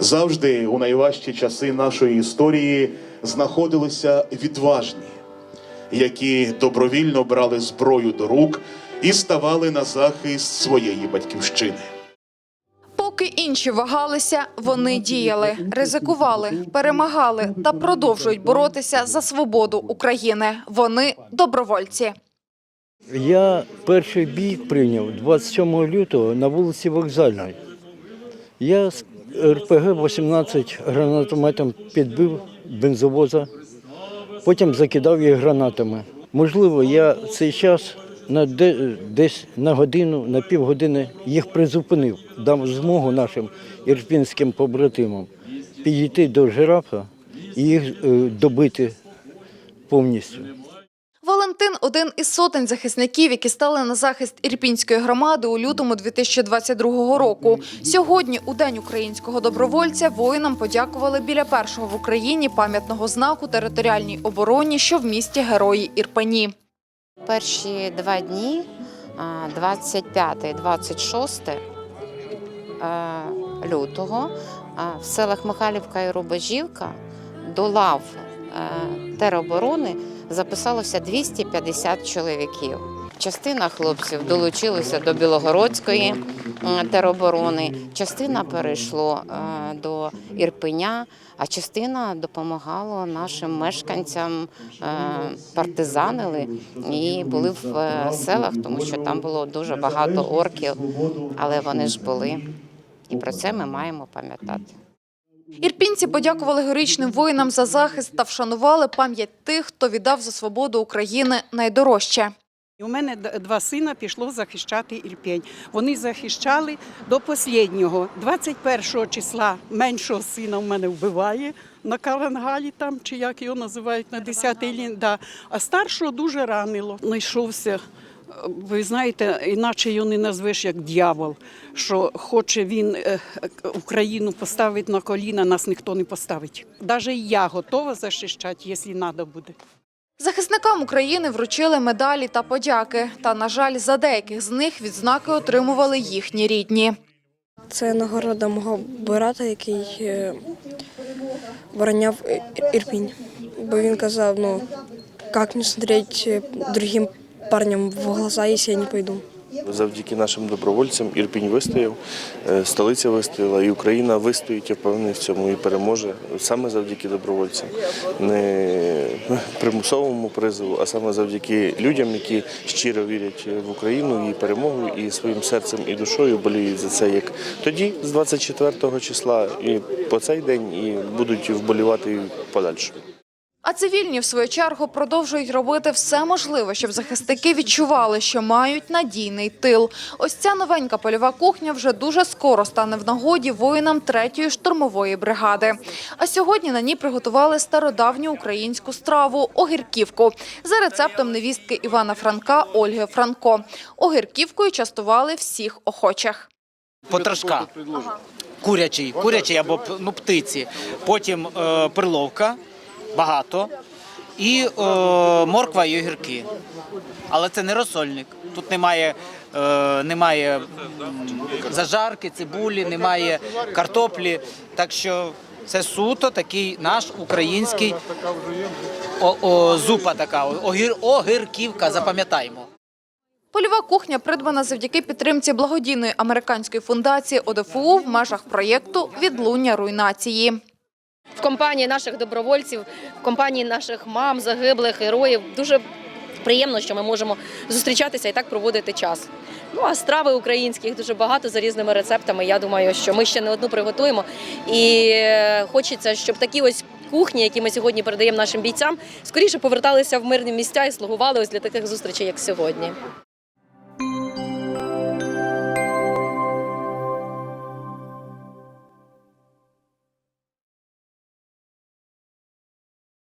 Завжди у найважчі часи нашої історії знаходилися відважні, які добровільно брали зброю до рук і ставали на захист своєї батьківщини. Поки інші вагалися, вони діяли, ризикували, перемагали та продовжують боротися за свободу України. Вони добровольці. Я перший бій прийняв 27 лютого на вулиці Вокзальної. Я з РПГ-18 гранатометом підбив бензовоза, потім закидав їх гранатами. Можливо, я цей час на де- десь на годину, на півгодини їх призупинив, дав змогу нашим ірпінським побратимам підійти до жирафа і їх е, добити повністю. Валентин один із сотень захисників, які стали на захист ірпінської громади у лютому 2022 року. Сьогодні, у день українського добровольця, воїнам подякували біля першого в Україні пам'ятного знаку територіальній обороні, що в місті Герої Ірпені. Перші два дні, 25-26 лютого, в селах Михайлівка і Рубежівка до лав е, тероборони записалося 250 чоловіків. Частина хлопців долучилася до Білогородської е, тероборони, частина перейшло е, до Ірпеня, а частина допомагала нашим мешканцям е, партизанили і були в селах, тому що там було дуже багато орків, але вони ж були. І про це ми маємо пам'ятати. Ірпінці подякували героїчним воїнам за захист та вшанували пам'ять тих, хто віддав за свободу України найдорожче. У мене два сина пішло захищати Ірпінь. Вони захищали до останнього. 21 числа меншого сина в мене вбиває на Калангалі, там, чи як його називають, на 10-й лін. Да. А старшого дуже ранило. Знайшовся, е, ви знаєте, іначе його не назвеш як дьявол, що хоче він е, е, Україну поставити на коліна, нас ніхто не поставить. Навіть я готова захищати, якщо треба буде. Захисникам України вручили медалі та подяки. Та, на жаль, за деяких з них відзнаки отримували їхні рідні. Це нагорода мого брата, який е, вороняв Ірпінь. Бо він казав, ну, як не смотреть другим парням в глаза, якщо я не пойду. Завдяки нашим добровольцям Ірпінь вистояв, е, столиця вистояла, і Україна вистоїть, я впевнений в цьому і переможе саме завдяки добровольцям, не примусовому призову, а саме завдяки людям, які щиро вірять в Україну, в її перемогу і своїм серцем і душою боліють за це, як тоді, з 24 числа, і по цей день, і будуть вболівати подальше. А цивільні, в свою чергу, продовжують робити все можливе, щоб захисники відчували, що мають надійний тил. Ось ця новенька польова кухня вже дуже скоро стане в нагоді воїнам 3-ї штурмової бригади. А сьогодні на ній приготували стародавню українську страву – огірківку за рецептом невістки Івана Франка Ольги Франко. Огірківкою частували всіх охочих. потрошка. Курячий, курячий або ну, птиці. Потім е, перловка, багато. І е, морква і огірки. Але це не розсольник. Тут немає, е, немає зажарки, цибулі, немає картоплі. Так що це суто такий наш український о, о, зупа така, огір, огірківка, запам'ятаємо. Польова кухня придбана завдяки підтримці благодійної американської фундації ОДФУ в межах проєкту «Відлуння руйнації». В компанії наших добровольців, в компанії наших мам, загиблих героїв. Дуже приємно, що ми можемо зустрічатися і так проводити час. Ну а страви українських дуже багато за різними рецептами. Я думаю, що ми ще не одну приготуємо. І е, хочеться, щоб такі ось кухні, які ми сьогодні передаємо нашим бійцям, скоріше поверталися в мирні місця і слугували ось для таких зустрічей, як сьогодні.